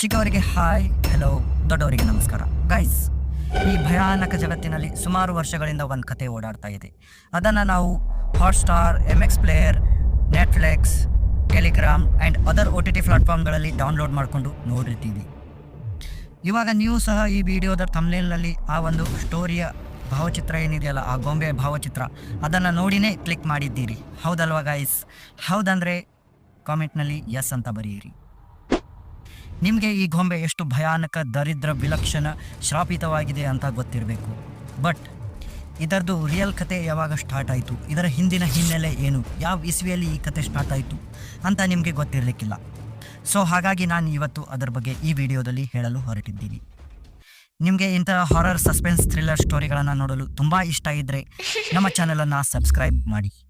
ಚಿಕ್ಕವರಿಗೆ hi hello ದೊಡ್ಡವರಿಗೆ ನಮಸ್ಕಾರ. Guys ಈ ಭಯಾನಕ ಜಗತ್ತಿನಲ್ಲಿ ಸುಮಾರು ವರ್ಷಗಳಿಂದ ಒಂದು ಕತೆ ಓಡಾಡ್ತಾ ಇದೆ. ಅದನ್ನು ನಾವು Hotstar M X player Netflix Telegram and other O T T ಪ್ಲಾಟ್ಫಾರ್ಮ್ಗಳಲ್ಲಿ download ಮಾಡಿಕೊಂಡು ನೋಡಿರ್ತೀವಿ. ಇವಾಗ ನೀವು ಸಹ ಈ ವಿಡಿಯೋದ ತಮ್ಲೇನಲ್ಲಿ ಆ ಒಂದು ಸ್ಟೋರಿಯ ಭಾವಚಿತ್ರ ಏನಿದೆಯಲ್ಲ, ಆ ಗೊಂಬೆ ಭಾವಚಿತ್ರ, ಅದನ್ನು ನೋಡಿನೇ ಕ್ಲಿಕ್ ಮಾಡಿದ್ದೀರಿ. ಹೌದಲ್ವಾ ಗೈಸ್ ಹೌದಂದರೆ ಕಾಮೆಂಟ್ನಲ್ಲಿ ಎಸ್ ಅಂತ ಬರೆಯಿರಿ. ನಿಮಗೆ ಈ ಗೊಂಬೆ ಎಷ್ಟು ಭಯಾನಕ, ದರಿದ್ರ, ವಿಲಕ್ಷಣ, ಶ್ರಾಪಿತವಾಗಿದೆ ಅಂತ ಗೊತ್ತಿರಬೇಕು. ಬಟ್ ಇದರದ್ದು ರಿಯಲ್ ಕತೆ ಯಾವಾಗ ಸ್ಟಾರ್ಟ್ ಆಯಿತು? ಇದರ ಹಿಂದಿನ ಹಿನ್ನೆಲೆ ಏನು? ಯಾವ ಇಸ್ವಿಯಲ್ಲಿ ಈ ಕತೆ ಸ್ಟಾರ್ಟ್ ಆಯಿತು? ಅಂತ ನಿಮಗೆ ಗೊತ್ತಿರಲಿಕ್ಕಿಲ್ಲ. ಸೊ ಹಾಗಾಗಿ ನಾನು ಇವತ್ತು ಅದರ ಬಗ್ಗೆ ಈ ವಿಡಿಯೋದಲ್ಲಿ ಹೇಳಲು ಹೊರಟಿದ್ದೀನಿ. ನಿಮಗೆ ಇಂತಹ ಹಾರರ್ ಸಸ್ಪೆನ್ಸ್ ಥ್ರಿಲ್ಲರ್ ಸ್ಟೋರಿಗಳನ್ನು ನೋಡಲು ತುಂಬ ಇಷ್ಟ ಇದ್ದರೆ ನಮ್ಮ ಚಾನಲನ್ನು ಸಬ್ಸ್ಕ್ರೈಬ್ ಮಾಡಿ.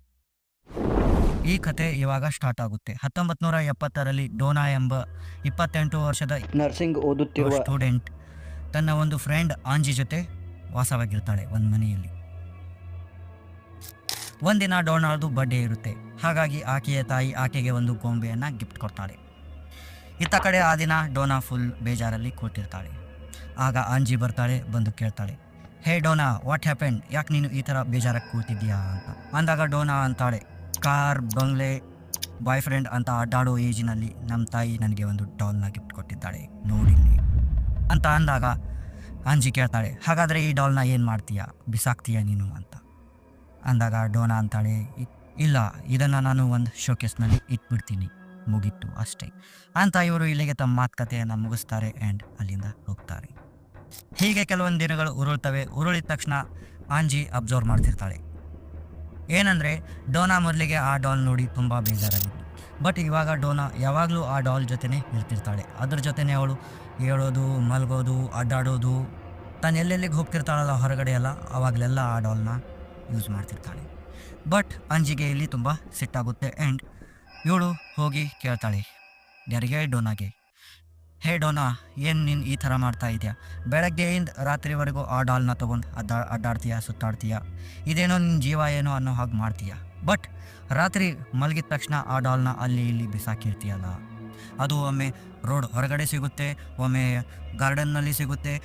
ಈ ಕತೆ ಇವಾಗ ಸ್ಟಾರ್ಟ್ ಆಗುತ್ತೆ. ಹತ್ತೊಂಬತ್ತು ನೂರ ಎಪ್ಪತ್ತರಲ್ಲಿ ಡೋನಾ ಎಂಬ ಇಪ್ಪತ್ತೆಂಟು ವರ್ಷದ ನರ್ಸಿಂಗ್ ಓದುತ್ತಿರುವ ಸ್ಟೂಡೆಂಟ್ ತನ್ನ ಒಂದು ಫ್ರೆಂಡ್ ಆಂಜಿ ಜೊತೆ ವಾಸವಾಗಿರ್ತಾಳೆ ಒಂದು ಮನೆಯಲ್ಲಿ. ಒಂದಿನ ಡೋನಾಳ್ದು ಬರ್ಡೇ ಇರುತ್ತೆ. ಹಾಗಾಗಿ ಆಕೆಯ ತಾಯಿ ಆಕೆಗೆ ಒಂದು ಗೊಂಬೆಯನ್ನು ಗಿಫ್ಟ್ ಕೊಡ್ತಾಳೆ. ಇತ್ತ ಕಡೆ ಆ ದಿನ ಡೋನಾ ಫುಲ್ ಬೇಜಾರಲ್ಲಿ ಕೂತಿರ್ತಾಳೆ. ಆಗ ಆಂಜಿ ಬರ್ತಾಳೆ ಬಂದು ಕೇಳ್ತಾಳೆ ಹೇ ಡೋನಾ ವಾಟ್ ಹ್ಯಾಪೆಂಡ್ ಯಾಕೆ ನೀನು ಈ ಥರ ಬೇಜಾರಾಗಿ ಕೂತಿದ್ದೀಯಾ? ಅಂತ. ಅಂದಾಗ ಡೋನಾ ಅಂತಾಳೆ ಕಾರ್ ಬಂಗ್ಲೆ. ಬಾಯ್ ಫ್ರೆಂಡ್ ಅಂತ ಅಡ್ಡಾಡೋ ಏಜಿನಲ್ಲಿ ನಮ್ಮ ತಾಯಿ ನನಗೆ ಒಂದು ಡಾಲ್ನ ಗಿಫ್ಟ್ ಕೊಟ್ಟಿದ್ದಾಳೆ. ನೋಡಿಲ್ಲಿ ಅಂತ ಅಂದಾಗ ಅಂಜಿ ಕೇಳ್ತಾಳೆ, ಹಾಗಾದರೆ ಈ ಡಾಲ್ನ ಏನು ಮಾಡ್ತೀಯಾ? ಬಿಸಾಕ್ತೀಯಾ ನೀನು ಅಂತ? ಅಂದಾಗ ಡೋನಾ ಅಂತಾಳೆ "ಇ- ಇಲ್ಲ, ಇದನ್ನು ನಾನು ಒಂದು ಶೋಕೇಸ್ನಲ್ಲಿ ಇಟ್ಬಿಡ್ತೀನಿ. ಮುಗಿತ್ತು ಅಷ್ಟೇ. ಅಂತ ಇವರು ಇಲ್ಲಿಗೆ ತಮ್ಮ ಮಾತುಕತೆಯನ್ನು ಮುಗಿಸ್ತಾರೆ ಆ್ಯಂಡ್ ಅಲ್ಲಿಂದ ಹೋಗ್ತಾರೆ. ಹೀಗೆ ಕೆಲವೊಂದು ದಿನಗಳು ಉರುಳ್ತವೆ. ಉರುಳಿದ ತಕ್ಷಣ ಆಂಜಿ ಅಬ್ಸರ್ವ್ ಮಾಡ್ತಿರ್ತಾಳೆ. ಏನಂದರೆ, ಡೋನಾ ಮೊದಲಿಗೆ ಆ ಡಾಲ್ ನೋಡಿ ತುಂಬ ಬೇಜಾರಾಗಿತ್ತು. ಬಟ್ ಇವಾಗ ಡೋನಾ ಯಾವಾಗಲೂ ಆ ಡಾಲ್ ಜೊತೆನೇ ಇರ್ತಿರ್ತಾಳೆ ಅದ್ರ ಜೊತೆನೇ ಅವಳು ಹೇಳೋದು ಮಲಗೋದು, ಅಡ್ಡಾಡೋದು, ತಾನು ಎಲ್ಲೆಲ್ಲಿಗೆ ಹೋಗ್ತಿರ್ತಾಳಲ್ಲ ಹೊರಗಡೆ ಎಲ್ಲ ಆವಾಗಲೆಲ್ಲ ಆ ಡಾಲ್ನ ಯೂಸ್ ಮಾಡ್ತಿರ್ತಾಳೆ. ಬಟ್ ಅಂಜಿಗೆ ಇಲ್ಲಿ ತುಂಬ ಸಿಟ್ಟಾಗುತ್ತೆ. ಆ್ಯಂಡ್ ಇವಳು ಹೋಗಿ ಕೇಳ್ತಾಳೆ, ಯಾರಿಗೆ? ಡೋನಾಗೆ. ಹೇ ಡೋನಾ ಏನು ನೀನು ಈ ಥರ ಮಾಡ್ತಾ ಇದೆಯಾ? ಬೆಳಗ್ಗೆಯಿಂದ ರಾತ್ರಿವರೆಗೂ ಆ ಡಾಲ್ನ ತೊಗೊಂಡು ಅಡ್ಡಾ, ಅಡ್ಡಾಡ್ತೀಯಾ, ಸುತ್ತಾಡ್ತೀಯ? ಇದೇನೋ ನಿನ್ನ ಜೀವ ಏನೋ ಅನ್ನೋ ಹಾಗೆ ಮಾಡ್ತೀಯಾ? ಬಟ್ ರಾತ್ರಿ ಮಲಗಿದ ತಕ್ಷಣ ಆ ಡಾಲ್ನ ಅಲ್ಲಿ ಇಲ್ಲಿ ಬಿಸಾಕಿರ್ತೀಯಲ್ಲ? ಅದು ಒಮ್ಮೆ ರೋಡ್ ಹೊರಗಡೆ ಸಿಗುತ್ತೆ, ಒಮ್ಮೆ ಗಾರ್ಡನ್ನಲ್ಲಿ ಸಿಗುತ್ತೆ,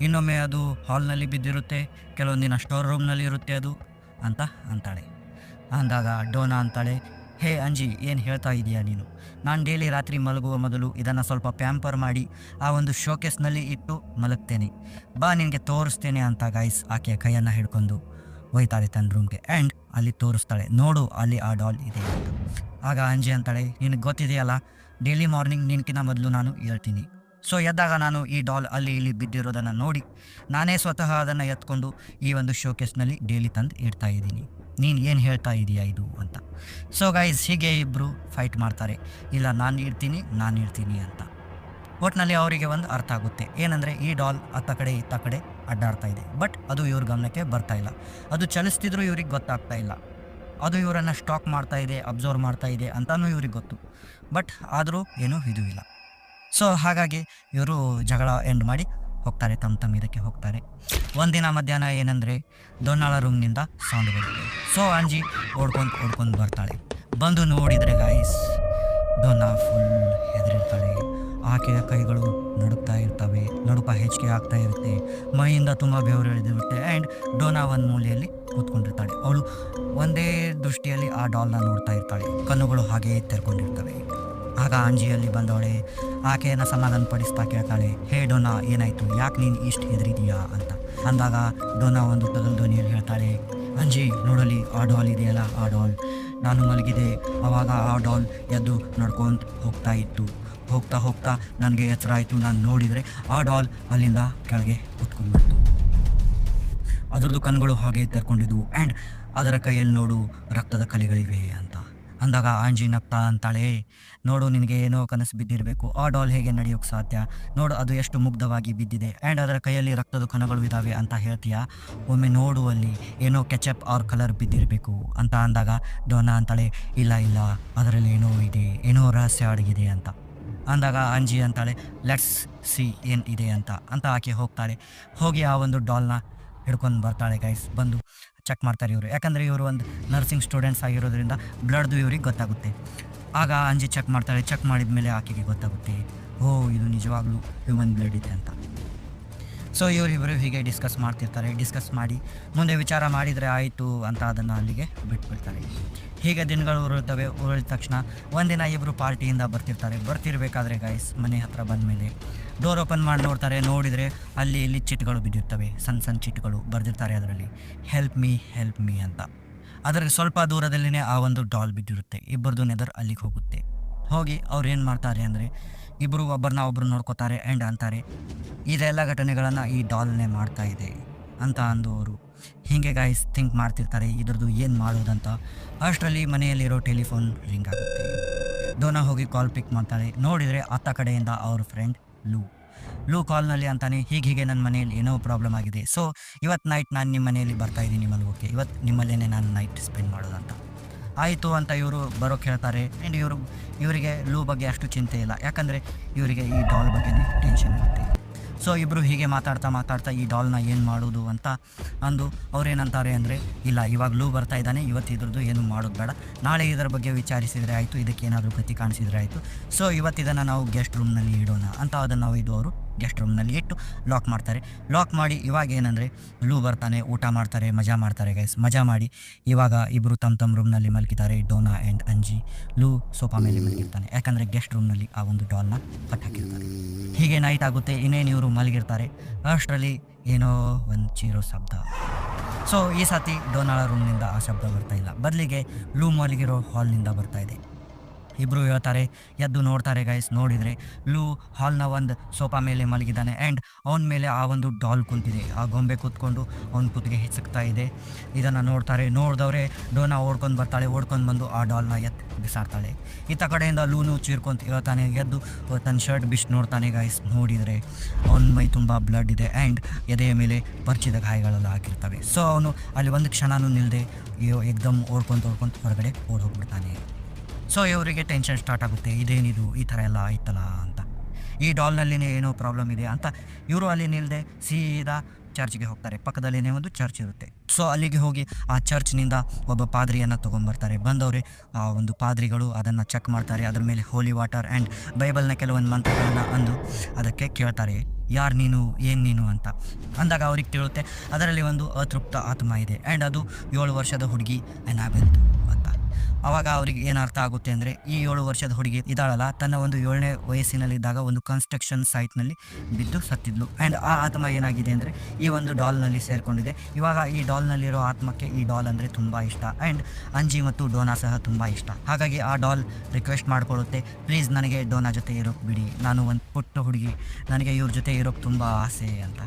ಇನ್ನೊಮ್ಮೆ ಅದು ಹಾಲ್ನಲ್ಲಿ ಬಿದ್ದಿರುತ್ತೆ, ಕೆಲವೊಂದಿನ ದಿನ ಸ್ಟೋರ್ ರೂಮ್ನಲ್ಲಿ ಇರುತ್ತೆ ಅದು. ಅಂತ ಅಂತಾಳೆ. ಅಂದಾಗ ಡೋನಾ ಅಂತಾಳೆ ಹೇ ಅಂಜಿ, ಏನು ಹೇಳ್ತಾ ಇದೀಯಾ ನೀನು? ನಾನು ಡೈಲಿ ರಾತ್ರಿ ಮಲಗುವ ಮೊದಲು ಇದನ್ನು ಸ್ವಲ್ಪ ಪ್ಯಾಂಪರ್ ಮಾಡಿ ಆ ಒಂದು ಶೋಕೇಸ್ನಲ್ಲಿ ಇಟ್ಟು ಮಲಗ್ತೇನೆ. ಬಾ, ನಿನಗೆ ತೋರಿಸ್ತೇನೆ ಅಂತ ಗಾಯ್ಸ್ ಆಕೆಯ ಕೈಯನ್ನು ಹಿಡ್ಕೊಂಡು ಹೋಯ್ತಾಳೆ ತನ್ನ ರೂಮ್ಗೆ ಆ್ಯಂಡ್ ಅಲ್ಲಿ ತೋರಿಸ್ತಾಳೆ, ನೋಡು ಅಲ್ಲಿ ಆ ಡಾಲ್ ಇದೆ ಆಗ ಅಂಜಿ ಅಂತಾಳೆ, ನಿನಗೆ ಗೊತ್ತಿದೆಯಲ್ಲ ಡೈಲಿ ಮಾರ್ನಿಂಗ್ ನಿನಕಿನ ಮೊದಲು ನಾನು ಹೇಳ್ತೀನಿ. ಸೊ ಎದ್ದಾಗ ನಾನು ಈ ಡಾಲ್ ಅಲ್ಲಿ ಇಲ್ಲಿ ಬಿದ್ದಿರೋದನ್ನು ನೋಡಿ, ನಾನೇ ಸ್ವತಃ ಅದನ್ನು ಎತ್ಕೊಂಡು ಈ ಒಂದು ಶೋಕೇಸ್ನಲ್ಲಿ ಡೈಲಿ ತಂದು ಇಡ್ತಾ ಇದ್ದೀನಿ. ನೀನು ಏನು ಹೇಳ್ತಾ ಇದೀಯಾ ಇದು ಅಂತ. ಸೊ ಗೈಸ್ ಹೀಗೆ ಇಬ್ಬರು ಫೈಟ್ ಮಾಡ್ತಾರೆ. ಇಲ್ಲ, ನಾನು ಇರ್ತೀನಿ ನಾನು ಇರ್ತೀನಿ ಅಂತ. ಒಟ್ಟಿನಲ್ಲಿ ಅವರಿಗೆ ಒಂದು ಅರ್ಥ ಆಗುತ್ತೆ. ಏನಂದರೆ ಈ ಡಾಲ್ ಅತ್ತ ಕಡೆ, ಇತ್ತ ಕಡೆ ಅಡ್ಡಾಡ್ತಾ ಇದೆ. ಬಟ್ ಅದು ಇವ್ರ ಗಮನಕ್ಕೆ ಬರ್ತಾ ಇಲ್ಲ. ಅದು ಚಲಿಸ್ತಿದ್ರೂ ಇವ್ರಿಗೆ ಗೊತ್ತಾಗ್ತಾ ಇಲ್ಲ. ಅದು ಇವರನ್ನು ಸ್ಟಾಕ್ ಮಾಡ್ತಾ ಇದೆ ಅಬ್ಸರ್ವ್ ಮಾಡ್ತಾ ಇದೆ ಅಂತಲೂ ಇವ್ರಿಗೆ ಗೊತ್ತು. ಬಟ್ ಆದರೂ ಏನೂ ಇದು ಇಲ್ಲ. ಸೊ ಹಾಗಾಗಿ ಇವರು ಜಗಳ ಎಂಡ್ ಮಾಡಿ ಹೋಗ್ತಾರೆ ತಮ್ಮ ತಮ್ಮ ಇದಕ್ಕೆ ಹೋಗ್ತಾರೆ. ಒಂದಿನ ಮಧ್ಯಾಹ್ನ ಏನಂದರೆ ದೊನ್ನಾಳ ರೂಮ್ನಿಂದ ಸೌಂಡ್ ಬರುತ್ತೆ. ಸೊ ಅಂಜಿ ಓಡ್ಕೊಂಡು ಓಡ್ಕೊಂಡು ಬರ್ತಾಳೆ. ಬಂದು ನೋಡಿದರೆ ಗಾಯ್ಸ್ ದೊನ್ನ ಫುಲ್ ಹೆದರಿರ್ತಾಳೆ. ಆಕೆಯ ಕೈಗಳು ನಡುಕ್ತಾ ಇರ್ತವೆ. ನಡುಕ ಹೆಚ್ಚಿಗೆ ಆಗ್ತಾ ಇರುತ್ತೆ. ಮೈಯಿಂದ ತುಂಬ ಬೆವರು ಎಳೆದಿರುತ್ತೆ. ಆ್ಯಂಡ್ ಡೋನಾ ಒಂದು ಮೂಲೆಯಲ್ಲಿ ಕೂತ್ಕೊಂಡಿರ್ತಾಳೆ. ಅವಳು ಒಂದೇ ದೃಷ್ಟಿಯಲ್ಲಿ ಆ ಡಾಲ್ನ ನೋಡ್ತಾ ಇರ್ತಾಳೆ. ಕಣ್ಣುಗಳು ಹಾಗೆಯೇ ತೆರ್ಕೊಂಡಿರ್ತವೆ. ಆಗ ಅಂಜಿಯಲ್ಲಿ ಬಂದವಳೆ ಆಕೆಯನ್ನು ಸಮಾಧಾನ ಪಡಿಸ್ತಾ ಕೇಳ್ತಾಳೆ, ಹೇ ಡೋನಾ, ಏನಾಯಿತು? ಯಾಕೆ ನೀನು ಇಷ್ಟು ಹೆದರಿದೀಯಾ? ಅಂತ. ಅಂದಾಗ ಡೋನಾ ಒಂದು ತಗಲ್ ಧ್ವನಿಯಲ್ಲಿ ಹೇಳ್ತಾಳೆ, ಅಂಜಿ, ನೋಡಲಿ, ಆ ಡಾಲ್ ಇದೆಯಲ್ಲ, ಆ ಡಾಲ್. ನಾನು ಮಲಗಿದೆ ಆವಾಗ ಆ ಡಾಲ್ ಎದ್ದು ನಡ್ಕೊಂಡು ಹೋಗ್ತಾ ಇತ್ತು. ಹೋಗ್ತಾ ಹೋಗ್ತಾ ನನಗೆ ಎಚ್ಚರ ಆಯಿತು. ನಾನು ನೋಡಿದರೆ ಆ ಡಾಲ್ ಅಲ್ಲಿಂದ ಕೆಳಗೆ ಕುತ್ಕೊಂಡ್ಬಿಡ್ತು ಅದರದ್ದು ಕಣ್ಗಳು ಹಾಗೆ ತೆರ್ಕೊಂಡಿದ್ವು. ಆ್ಯಂಡ್ ಅದರ ಕೈಯಲ್ಲಿ ನೋಡು, ರಕ್ತದ ಕಲೆಗಳಿವೆ ಅಂತ. ಅಂದಾಗ ಆಂಜಿ ನಗ್ತಾ ಅಂತಾಳೆ. ನೋಡು, ನಿನಗೆ ಏನೋ ಕನಸು ಬಿದ್ದಿರಬೇಕು. ಆ ಡಾಲ್ ಹೇಗೆ ನಡೆಯೋಕ್ಕೆ ಸಾಧ್ಯ? ನೋಡು, ಅದು ಎಷ್ಟು ಮುಗ್ಧವಾಗಿ ಬಿದ್ದಿದೆ. ಆ್ಯಂಡ್ ಅದರ ಕೈಯಲ್ಲಿ ರಕ್ತದ ಕಣಗಳು ಇದ್ದಾವೆ ಅಂತ ಹೇಳ್ತೀಯಾ? ಒಮ್ಮೆ ನೋಡು ಅಲ್ಲಿ ಏನೋ ಕೆಚಪ್ ಆರ್ ಕಲರ್ ಬಿದ್ದಿರಬೇಕು ಅಂತ ಅಂದಾಗ, ಡೋನಾ ಅಂತಾಳೆ, ಇಲ್ಲ ಇಲ್ಲ, ಅದರಲ್ಲಿ ಏನೋ ಇದೆ, ಏನೋ ರಹಸ್ಯ ಅಡಗಿದೆ ಅಂತ. ಅಂದಾಗ ಅಂಜಿ ಅಂತಾಳೆ ಲೆಟ್ಸ್ ಸಿ ಏನು ಇದೆ ಅಂತ. ಅಂತ ಆಕೆ ಹೋಗ್ತಾಳೆ. ಹೋಗಿ ಆ ಒಂದು ಡಾಲ್ನ ಹಿಡ್ಕೊಂಡು ಬರ್ತಾಳೆ ಗೈಸ್ ಬಂದು ಚೆಕ್ ಮಾಡ್ತಾರೆ ಇವರು. ಯಾಕಂದರೆ ಇವರು ಒಂದು ನರ್ಸಿಂಗ್ ಸ್ಟೂಡೆಂಟ್ಸ್ ಆಗಿರೋದ್ರಿಂದ ಬ್ಲಡ್ದು ಇವ್ರಿಗೆ ಗೊತ್ತಾಗುತ್ತೆ. ಆಗ ಅಂಜಿ ಚೆಕ್ ಮಾಡ್ತಾಳೆ ಚೆಕ್ ಮಾಡಿದ ಮೇಲೆ ಆಕೆಗೆ ಗೊತ್ತಾಗುತ್ತೆ, ಓ, ಇದು ನಿಜವಾಗ್ಲೂ ಹ್ಯೂಮನ್ ಬ್ಲಡ್ ಇದೆ ಅಂತ. ಸೊ ಇವರಿಬ್ಬರು ಹೀಗೆ ಡಿಸ್ಕಸ್ ಮಾಡ್ತಿರ್ತಾರೆ. ಡಿಸ್ಕಸ್ ಮಾಡಿ, ಮುಂದೆ ವಿಚಾರ ಮಾಡಿದರೆ ಆಯಿತು ಅಂತ ಅದನ್ನು ಅಲ್ಲಿಗೆ ಬಿಟ್ಬಿಡ್ತಾರೆ. ಹೀಗೆ ದಿನಗಳು ಉರುಳ್ತವೆ. ಉರುಳಿದ ತಕ್ಷಣ ಒಂದಿನ ಇಬ್ಬರು ಪಾರ್ಟಿಯಿಂದ ಬರ್ತಿರ್ತಾರೆ. ಬರ್ತಿರ್ಬೇಕಾದ್ರೆ ಗೈಸ್ ಮನೆ ಹತ್ರ ಬಂದ ಮೇಲೆ ಡೋರ್ ಓಪನ್ ಮಾಡಿ ನೋಡ್ತಾರೆ. ನೋಡಿದರೆ ಅಲ್ಲಿ ಇಲ್ಲಿ ಚಿಟ್ಗಳು ಬಿದ್ದಿರ್ತವೆ. ಸಣ್ಣ ಸಣ್ಣ ಚಿಟ್ಗಳು ಬರೆದಿರ್ತಾರೆ ಅದರಲ್ಲಿ. ಹೆಲ್ಪ್ ಮೀ ಹೆಲ್ಪ್ ಮೀ ಅಂತ. ಅದರಲ್ಲಿ ಸ್ವಲ್ಪ ದೂರದಲ್ಲಿನೇ ಆ ಒಂದು ಡಾಲ್ ಬಿದ್ದಿರುತ್ತೆ. ಇಬ್ಬರದು ನೆದರ್ ಅಲ್ಲಿಗೆ ಹೋಗುತ್ತೆ. ಹೋಗಿ ಅವ್ರು ಏನು ಮಾಡ್ತಾರೆ ಅಂದರೆ ಇಬ್ಬರು ಒಬ್ಬರನ್ನ ಒಬ್ಬರು ನೋಡ್ಕೋತಾರೆ ಆ್ಯಂಡ್ ಅಂತಾರೆ. ಇದೆಲ್ಲ ಘಟನೆಗಳನ್ನು ಈ ಡಾಲ್ನೇ ಮಾಡ್ತಾ ಇದೆ ಅಂತ ಅಂದು ಅವರು ಹೀಗೆ ಗಾಯ್ಸ್ ಥಿಂಕ್ ಮಾಡ್ತಿರ್ತಾರೆ, ಇದ್ರದ್ದು ಏನು ಮಾಡೋದಂತ. ಅಷ್ಟರಲ್ಲಿ ಮನೆಯಲ್ಲಿರೋ ಟೆಲಿಫೋನ್ ರಿಂಗ್ ಆಗುತ್ತೆ. ಡೋನಾ ಹೋಗಿ ಕಾಲ್ ಪಿಕ್ ಮಾಡ್ತಾಳೆ ನೋಡಿದರೆ ಅತ್ತ ಕಡೆಯಿಂದ ಅವ್ರ ಫ್ರೆಂಡ್ ಲೂ. ಲೂ ಕಾಲ್ನಲ್ಲಿ ಅಂತಾನೆ, ಹೀಗೆ ಹೀಗೆ ನನ್ನ ಮನೆಯಲ್ಲಿ ಏನೋ ಪ್ರಾಬ್ಲಮ್ ಆಗಿದೆ. ಸೊ ಇವತ್ತು ನೈಟ್ ನಾನು ನಿಮ್ಮ ಮನೆಯಲ್ಲಿ ಬರ್ತಾ ಇದ್ದೀನಿ ಓಕೆ ಇವತ್ತು ನಿಮ್ಮಲ್ಲೇ ನಾನು ನೈಟ್ ಸ್ಪೆಂಡ್ ಮಾಡೋದಂತ. ಆಯಿತು ಅಂತ ಇವರು ಬರೋಕ್ಕೆ ಹೇಳ್ತಾರೆ. ಆ್ಯಂಡ್ ಇವರು, ಇವರಿಗೆ ಲೂ ಬಗ್ಗೆ ಅಷ್ಟು ಚಿಂತೆ ಇಲ್ಲ. ಯಾಕಂದರೆ ಇವರಿಗೆ ಈ ಡಾಲ್ ಬಗ್ಗೆನೇ ಟೆನ್ಷನ್ ಇರುತ್ತೆ. ಸೊ ಇಬ್ಬರು ಹೀಗೆ ಮಾತಾಡ್ತಾ ಮಾತಾಡ್ತಾ ಈ ಡಾಲ್ನ ಏನು ಮಾಡೋದು ಅಂತ ಅಂದು ಅವ್ರೇನಂತಾರೆ ಅಂದರೆ, ಇಲ್ಲ, ಇವಾಗ ಲೂ ಬರ್ತಾ ಇದ್ದಾನೆ, ಇವತ್ತು ಇದ್ರದ್ದು ಏನು ಮಾಡೋದು ಬೇಡ. ನಾಳೆ ಇದರ ಬಗ್ಗೆ ವಿಚಾರಿಸಿದರೆ ಆಯಿತು, ಇದಕ್ಕೆ ಏನಾದರೂ ಗತಿ ಕಾಣಿಸಿದರೆ ಆಯಿತು. ಸೊ ಇವತ್ತು ಇದನ್ನು ನಾವು ಗೆಸ್ಟ್ ರೂಮ್ನಲ್ಲಿ ಇಡೋಣ ಅಂತ ಅದನ್ನು ನಾವು ಇದು ಅವರು ಗೆಸ್ಟ್ ರೂಮ್ನಲ್ಲಿ ಇಟ್ಟು ಲಾಕ್ ಮಾಡ್ತಾರೆ. ಲಾಕ್ ಮಾಡಿ ಇವಾಗ ಏನಂದರೆ, ಲೂ ಬರ್ತಾನೆ, ಊಟ ಮಾಡ್ತಾರೆ, ಮಜಾ ಮಾಡ್ತಾರೆ ಗೈಸ್ ಮಜಾ ಮಾಡಿ ಇವಾಗ ಇಬ್ಬರು ತಮ್ಮ ತಮ್ಮ ರೂಮ್ನಲ್ಲಿ ಮಲಗಿದ್ದಾರೆ, ಡೋನಾ ಆ್ಯಂಡ್ ಅಂಜಿ. ಲೂ ಸೋಫಾ ಮೇಲೆ ಮಲಗಿರ್ತಾನೆ. ಯಾಕಂದರೆ ಗೆಸ್ಟ್ ರೂಮ್ನಲ್ಲಿ ಆ ಒಂದು ಡಾಲ್ನ ಕಟ್ಟಾಕಿರ್ತಾರೆ ಹೀಗೆ ನೈಟ್ ಆಗುತ್ತೆ ಇನ್ನೇನು ಇವರು ಮಲಗಿರ್ತಾರೆ. ಅಷ್ಟರಲ್ಲಿ ಏನೋ ಒಂದು ಚೀರೋ ಶಬ್ದ. ಸೊ ಈ ಸತಿ ಡೋನಾಳ ರೂಮ್ನಿಂದ ಆ ಶಬ್ದ ಬರ್ತಾ ಇಲ್ಲ. ಬದಲಿಗೆ ಲೂ ಮಲಗಿರೋ ಹಾಲ್ನಿಂದ ಬರ್ತಾ ಇದೆ. ಇಬ್ಬರು ಹೇಳ್ತಾರೆ, ಎದ್ದು ನೋಡ್ತಾರೆ ಗೈಸ್ ನೋಡಿದರೆ. ಲೂ ಹಾಲ್ನ ಒಂದು ಸೋಫಾ ಮೇಲೆ ಮಲಗಿದ್ದಾನೆ ಆ್ಯಂಡ್ ಅವನ ಮೇಲೆ ಆ ಒಂದು ಡಾಲ್ ಕುಂತಿದೆ. ಆ ಗೊಂಬೆ ಕೂತ್ಕೊಂಡು ಅವನ ಕುತ್ತಿಗೆ ಹಿಚಕ್ತಾ ಇದೆ. ಇದನ್ನು ನೋಡ್ತಾರೆ, ನೋಡಿದವ್ರೆ ಡೋನಾ ಓಡ್ಕೊಂಡು ಬರ್ತಾಳೆ, ಓಡ್ಕೊಂಡು ಬಂದು ಆ ಡಾಲ್ನ ಎತ್ ಬಿಸಾಡ್ತಾಳೆ. ಈತ ಕಡೆಯಿಂದ ಲೂನು ಚೀರ್ಕೊಂತ ಹೇಳ್ತಾನೆ, ಎದ್ದು ತನ್ನ ಶರ್ಟ್ ಬಿಸ್ ನೋಡ್ತಾನೆ ಗೈಸ್ ನೋಡಿದರೆ ಅವನ ಮೈ ತುಂಬ ಬ್ಲಡ್ ಇದೆ ಆ್ಯಂಡ್ ಎದೆಯ ಮೇಲೆ ಪರಿಚಿದ ಗಾಯಗಳೆಲ್ಲ ಹಾಕಿರ್ತವೆ. ಸೊ ಅವನು ಅಲ್ಲಿ ಒಂದು ಕ್ಷಣನೂ ನಿಲ್ಲದೆ ಎಕ್ದಮ್ ಓಡ್ಕೊಂತ ಓಡ್ಕೊಂತ ಹೊರಗಡೆ ಓಡೋಗ್ಬಿಡ್ತಾನೆ ಸೊ ಇವರಿಗೆ ಟೆನ್ಷನ್ ಸ್ಟಾರ್ಟ್ ಆಗುತ್ತೆ. ಇದೇನಿದು? ಈ ಥರ ಎಲ್ಲ ಆಯ್ತಲ್ಲ ಅಂತ. ಈ ಡಾಲ್ನಲ್ಲಿನೇ ಏನೋ ಪ್ರಾಬ್ಲಮ್ ಇದೆ ಅಂತ ಇವರು ಅಲ್ಲಿ ನಿಲ್ಲದೆ ಸೀದಾ ಚರ್ಚ್ಗೆ ಹೋಗ್ತಾರೆ. ಪಕ್ಕದಲ್ಲಿನೇ ಒಂದು ಚರ್ಚ್ ಇರುತ್ತೆ. ಸೊ ಅಲ್ಲಿಗೆ ಹೋಗಿ ಆ ಚರ್ಚ್ನಿಂದ ಒಬ್ಬ ಪಾದ್ರಿಯನ್ನು ತೊಗೊಂಬರ್ತಾರೆ. ಬಂದವರೇ, ಆ ಒಂದು ಪಾದ್ರಿಗಳು ಅದನ್ನು ಚೆಕ್ ಮಾಡ್ತಾರೆ. ಅದರ ಮೇಲೆ ಹೋಲಿ ವಾಟರ್ ಆ್ಯಂಡ್ ಬೈಬಲ್ನ ಕೆಲವೊಂದು ಮಂತ್ರಗಳನ್ನು ಅಂದು ಅದಕ್ಕೆ ಕೇಳ್ತಾರೆ. ಯಾರು ನೀನು? ಏನು ನೀನು ಅಂತ. ಅಂದಾಗ ಅವ್ರಿಗೆ ತಿಳುತ್ತೆ ಅದರಲ್ಲಿ ಒಂದು ಅತೃಪ್ತ ಆತ್ಮ ಇದೆ. ಆ್ಯಂಡ್ ಅದು ಏಳು ವರ್ಷದ ಹುಡುಗಿ ಅನಾಬೆಲ್ತು ಅಂತ. ಆವಾಗ ಅವರಿಗೆ ಏನು ಅರ್ಥ ಆಗುತ್ತೆ ಅಂದರೆ, ಈ ಏಳು ವರ್ಷದ ಹುಡುಗಿ ಇದಾಳಲ್ಲ ತನ್ನ ಒಂದು ಏಳನೇ ವಯಸ್ಸಿನಲ್ಲಿದ್ದಾಗ ಒಂದು ಕನ್ಸ್ಟ್ರಕ್ಷನ್ ಸೈಟ್ನಲ್ಲಿ ಬಿದ್ದು ಸತ್ತಿದ್ಲು. ಆ್ಯಂಡ್ ಆ ಆತ್ಮ ಏನಾಗಿದೆ ಅಂದರೆ, ಈ ಒಂದು ಡಾಲ್ನಲ್ಲಿ ಸೇರಿಕೊಂಡಿದೆ. ಇವಾಗ ಈ ಡಾಲ್ನಲ್ಲಿರೋ ಆತ್ಮಕ್ಕೆ ಈ ಡಾಲ್ ಅಂದರೆ ತುಂಬ ಇಷ್ಟ. ಆ್ಯಂಡ್ ಅಂಜಿ ಮತ್ತು ಡೋನಾ ಸಹ ತುಂಬ ಇಷ್ಟ. ಹಾಗಾಗಿ ಆ ಡಾಲ್ ರಿಕ್ವೆಸ್ಟ್ ಮಾಡಿಕೊಳ್ಳುತ್ತೆ. ಪ್ಲೀಸ್ ನನಗೆ ಡೋನಾ ಜೊತೆ ಇರೋಕ್ಕೆ ಬಿಡಿ. ನಾನು ಒಂದು ಪುಟ್ಟ ಹುಡುಗಿ. ನನಗೆ ಇವ್ರ ಜೊತೆ ಇರೋಕ್ಕೆ ತುಂಬ ಆಸೆ ಅಂತ.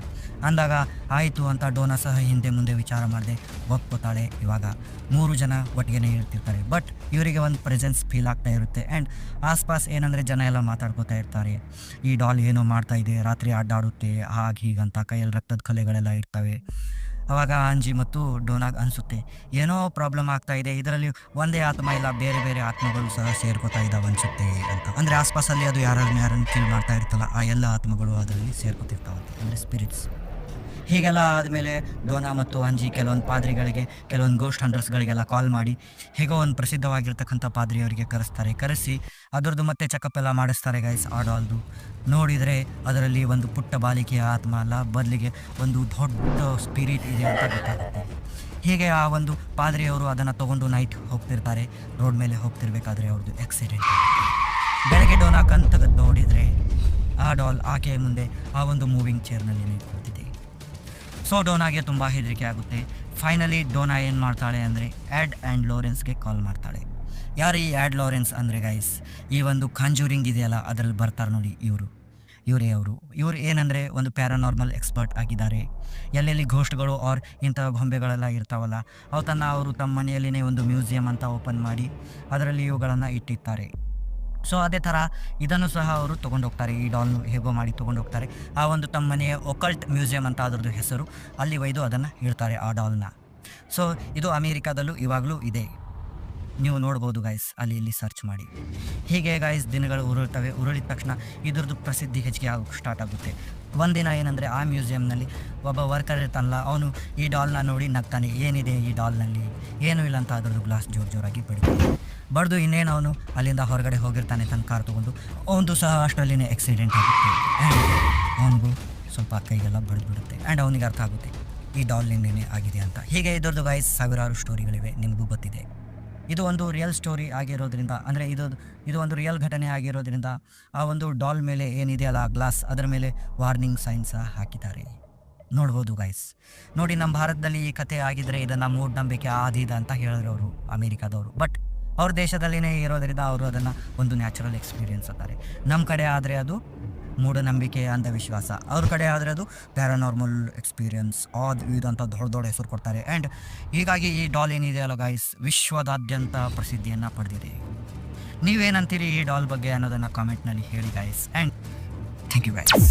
ಅಂದಾಗ, ಆಯಿತು ಅಂತ ಡೋನಾ ಸಹ ಹಿಂದೆ ಮುಂದೆ ವಿಚಾರ ಮಾಡಿದೆ. ಒಪ್ಕೋತಾಳೆ ಇವಾಗ. ಮೂರು ಜನ ಒಟ್ಟಿಗೆ ಇರ್ತಿರ್ತಾರೆ. ಬಟ್ ಇವರಿಗೆ ಒಂದು ಪ್ರೆಸೆನ್ಸ್ ಫೀಲ್ ಆಗ್ತಾ ಇರುತ್ತೆ. ಆ್ಯಂಡ್ ಆಸ್ಪಾಸ್ ಏನಂದರೆ ಜನ ಎಲ್ಲ ಮಾತಾಡ್ಕೋತಾ ಇರ್ತಾರೆ. ಈ ಡಾಲ್ ಏನೋ ಮಾಡ್ತಾ ಇದೆ. ರಾತ್ರಿ ಅಡ್ಡಾಡುತ್ತೆ. ಹಾಗೆ ಹೀಗಂತ ಕೈಯಲ್ಲಿ ರಕ್ತದ ಕಲೆಗಳೆಲ್ಲ ಇರ್ತವೆ. ಅವಾಗ ಅಂಜಿ ಮತ್ತು ಡೋನಾಗ್ ಅನಿಸುತ್ತೆ. ಏನೋ ಪ್ರಾಬ್ಲಮ್ ಆಗ್ತಾ ಇದೆ. ಇದರಲ್ಲಿ ಒಂದೇ ಆತ್ಮ ಇಲ್ಲ, ಬೇರೆ ಬೇರೆ ಆತ್ಮಗಳು ಸಹ ಸೇರ್ಕೋತಾ ಇದ್ದಾವೆ ಅನಿಸುತ್ತೆ ಅಂತ. ಅಂದರೆ ಆಸ್ಪಾಸಲ್ಲಿ ಅದು ಯಾರನ್ನ ಯಾರನ್ನು ಫೀಲ್ ಮಾಡ್ತಾ ಇರ್ತಲ್ಲ ಆ ಎಲ್ಲ ಆತ್ಮಗಳು ಅದರಲ್ಲಿ ಸೇರ್ಕೋತಿರ್ತಾವಂತೆ. ಅಂದರೆ ಸ್ಪಿರಿಟ್ಸ್ ಹೀಗೆಲ್ಲ ಆದಮೇಲೆ ಡೋನಾ ಮತ್ತು ಅಂಜಿ ಕೆಲವೊಂದು ಪಾದ್ರಿಗಳಿಗೆ, ಕೆಲವೊಂದು ಗೋಸ್ಟ್ ಹಂಡ್ರಸ್ಗಳಿಗೆಲ್ಲ ಕಾಲ್ ಮಾಡಿ, ಹೇಗೋ ಒಂದು ಪ್ರಸಿದ್ಧವಾಗಿರ್ತಕ್ಕಂಥ ಪಾದ್ರಿ ಅವರಿಗೆ ಕರೆಸ್ತಾರೆ. ಕರೆಸಿ, ಅದರದ್ದು ಮತ್ತೆ ಚೆಕಪ್ ಎಲ್ಲ ಮಾಡಿಸ್ತಾರೆ ಗೈಸ್ ಆ ಡಾಲ್ದು ನೋಡಿದರೆ ಅದರಲ್ಲಿ ಒಂದು ಪುಟ್ಟ ಬಾಲಿಕೆಯ ಆತ್ಮ ಅಲ್ಲ, ಬದಲಿಗೆ ಒಂದು ದೊಡ್ಡ ಸ್ಪಿರಿಟ್ ಇದೆ ಅಂತ ಗೊತ್ತಾಗುತ್ತೆ. ಹೀಗೆ ಆ ಒಂದು ಪಾದ್ರಿಯವರು ಅದನ್ನು ತಗೊಂಡು ನೈಟ್ ಹೋಗ್ತಿರ್ತಾರೆ. ರೋಡ್ ಮೇಲೆ ಹೋಗ್ತಿರ್ಬೇಕಾದ್ರೆ ಅವ್ರದ್ದು ಆಕ್ಸಿಡೆಂಟ್ ಬೆಳಗ್ಗೆ ಡೋನಾ ತೆಗೆದು ನೋಡಿದರೆ ಆ ಡಾಲ್ ಆಕೆಯ ಮುಂದೆ ಆ ಒಂದು ಮೂವಿಂಗ್ ಚೇರ್ನಲ್ಲಿ ನಿಂತ್ಕೊಳ್ತಿದೆ ಸೊ ಡೋನಾಗೆ ತುಂಬ ಹೆದರಿಕೆ ಆಗುತ್ತೆ. ಫೈನಲಿ ಡೋನಾ ಏನು ಮಾಡ್ತಾಳೆ ಅಂದರೆ ಆ್ಯಡ್ ಆ್ಯಂಡ್ ಲೋರೆನ್ಸ್ಗೆ ಕಾಲ್ ಮಾಡ್ತಾಳೆ. ಯಾರು ಈ ಆ್ಯಡ್ ಲಾರೆನ್ಸ್ ಅಂದರೆ ಗೈಸ್ ಈ ಒಂದು ಕಾಂಜೂರಿಂಗ್ ಇದೆಯಲ್ಲ, ಅದರಲ್ಲಿ ಬರ್ತಾರೆ ನೋಡಿ ಇವರು. ಇವರೇ ಅವರು. ಇವರು ಏನಂದರೆ, ಒಂದು ಪ್ಯಾರಾನಾರ್ಮಲ್ ಎಕ್ಸ್ಪರ್ಟ್ ಆಗಿದ್ದಾರೆ. ಎಲ್ಲೆಲ್ಲಿ ಘೋಷ್ಟ್ಗಳು ಆರ್ ಇಂಥ ಗೊಂಬೆಗಳೆಲ್ಲ ಇರ್ತಾವಲ್ಲ, ಅವು ತನ್ನ ಅವರು ತಮ್ಮ ಮನೆಯಲ್ಲಿನೇ ಒಂದು ಮ್ಯೂಸಿಯಂ ಅಂತ ಓಪನ್ ಮಾಡಿ, ಅದರಲ್ಲಿ ಇವುಗಳನ್ನು ಇಟ್ಟಿರ್ತಾರೆ. ಸೊ ಅದೇ ಥರ ಇದನ್ನು ಸಹ ಅವರು ತೊಗೊಂಡೋಗ್ತಾರೆ, ಈ ಡಾಲ್ನು ಹೇಗೋ ಮಾಡಿ ತೊಗೊಂಡೋಗ್ತಾರೆ. ಆ ಒಂದು ತಮ್ಮ ಮನೆಯ ಒಕಲ್ಟ್ ಮ್ಯೂಸಿಯಂ ಅಂತ ಅದರದ್ದು ಹೆಸರು. ಅಲ್ಲಿ ಒಯ್ದು ಅದನ್ನು ಇಡ್ತಾರೆ ಆ ಡಾಲ್ನ. ಸೊ ಇದು ಅಮೇರಿಕಾದಲ್ಲೂ ಇವಾಗಲೂ ಇದೆ. ನೀವು ನೋಡ್ಬೋದು ಗಾಯ್ಸ್ ಅಲ್ಲಿ ಇಲ್ಲಿ ಸರ್ಚ್ ಮಾಡಿ. ಹೀಗೆ ಗಾಯ್ಸ್ ದಿನಗಳು ಉರುಳ್ತವೆ. ಉರುಳಿದ ತಕ್ಷಣ ಇದ್ರದ್ದು ಪ್ರಸಿದ್ಧಿ ಹೆಚ್ಚಿಗೆ ಆಗೋಕ್ಕೆ ಸ್ಟಾರ್ಟ್ ಆಗುತ್ತೆ. ಒಂದಿನ ಏನಂದರೆ ಆ ಮ್ಯೂಸಿಯಂನಲ್ಲಿ ಒಬ್ಬ ವರ್ಕರ್ ಇರ್ತಾನಲ್ಲ, ಅವನು ಈ ಡಾಲ್ನ ನೋಡಿ ನಗ್ತಾನೆ. ಏನಿದೆ ಈ ಡಾಲ್ನಲ್ಲಿ? ಏನೂ ಇಲ್ಲ ಅಂತ ಅದ್ರದ್ದು ಗ್ಲಾಸ್ ಜೋರು ಜೋರಾಗಿ ಬಿಡ್ತಾನೆ ಬಡ್ದು ಇನ್ನೇನು ಅವನು ಅಲ್ಲಿಂದ ಹೊರಗಡೆ ಹೋಗಿರ್ತಾನೆ ತನ್ನ ಕಾರ್ ತೊಗೊಂಡು. ಅವನದು ಸಹ ಅಷ್ಟರಲ್ಲಿನೇ ಆಕ್ಸಿಡೆಂಟ್ ಆಗುತ್ತೆ. ಆ್ಯಂಡ್ ಅವನಿಗೂ ಸ್ವಲ್ಪ ಕೈಗೆಲ್ಲ ಬಡ್ದು ಬಿಡುತ್ತೆ ಆ್ಯಂಡ್ ಅವನಿಗೆ ಅರ್ಥ ಆಗುತ್ತೆ, ಈ ಡಾಲ್ನಿಂದನೇ ಆಗಿದೆ ಅಂತ. ಹೀಗೆ ಇದರದ್ದು ಗಾಯ್ಸ್ ಸಾವಿರಾರು ಸ್ಟೋರಿಗಳಿವೆ ನಿಮಗೂ ಗೊತ್ತಿದೆ. ಇದು ಒಂದು ರಿಯಲ್ ಸ್ಟೋರಿ ಆಗಿರೋದ್ರಿಂದ, ಅಂದರೆ ಇದು ಇದು ಒಂದು ರಿಯಲ್ ಘಟನೆ ಆಗಿರೋದ್ರಿಂದ, ಆ ಒಂದು ಡಾಲ್ ಮೇಲೆ ಏನಿದೆಯಲ್ಲ ಗ್ಲಾಸ್ ಅದರ ಮೇಲೆ ವಾರ್ನಿಂಗ್ ಸೈನ್ ಸಹ ಹಾಕಿದ್ದಾರೆ. ನೋಡ್ಬೋದು ಗೈಸ್ ನೋಡಿ, ನಮ್ಮ ಭಾರತದಲ್ಲಿ ಈ ಕತೆ ಆಗಿದ್ರೆ ಇದನ್ನು ಮೂಢನಂಬಿಕೆ ಆದಿದ ಅಂತ ಹೇಳಿದ್ರು ಅವರು ಅಮೇರಿಕಾದವರು. ಬಟ್ ಅವ್ರ ದೇಶದಲ್ಲಿನೇ ಇರೋದರಿಂದ ಅವರು ಅದನ್ನು ಒಂದು ನ್ಯಾಚುರಲ್ ಎಕ್ಸ್ಪೀರಿಯನ್ಸ್ ಅಂತಾರೆ. ನಮ್ಮ ಕಡೆ ಆದರೆ ಅದು ಮೂಢನಂಬಿಕೆ, ಅಂಧವಿಶ್ವಾಸ. ಅವ್ರ ಕಡೆ ಆದರೆ ಅದು ಪ್ಯಾರಾನಾರ್ಮಲ್ ಎಕ್ಸ್ಪೀರಿಯನ್ಸ್ ಅದು ಇದು ಅಂತ ದೊಡ್ಡ ದೊಡ್ಡ ಹೆಸರು ಕೊಡ್ತಾರೆ. ಆ್ಯಂಡ್ ಹೀಗಾಗಿ ಈ ಡಾಲ್ ಏನಿದೆಯಲ್ಲ ಗೈಸ್ ವಿಶ್ವದಾದ್ಯಂತ ಪ್ರಸಿದ್ಧಿಯನ್ನು ಪಡೆದಿದೆ. ನೀವೇನಂತೀರಿ ಈ ಡಾಲ್ ಬಗ್ಗೆ ಅನ್ನೋದನ್ನು ಕಾಮೆಂಟ್ನಲ್ಲಿ ಹೇಳಿ guys and thank you guys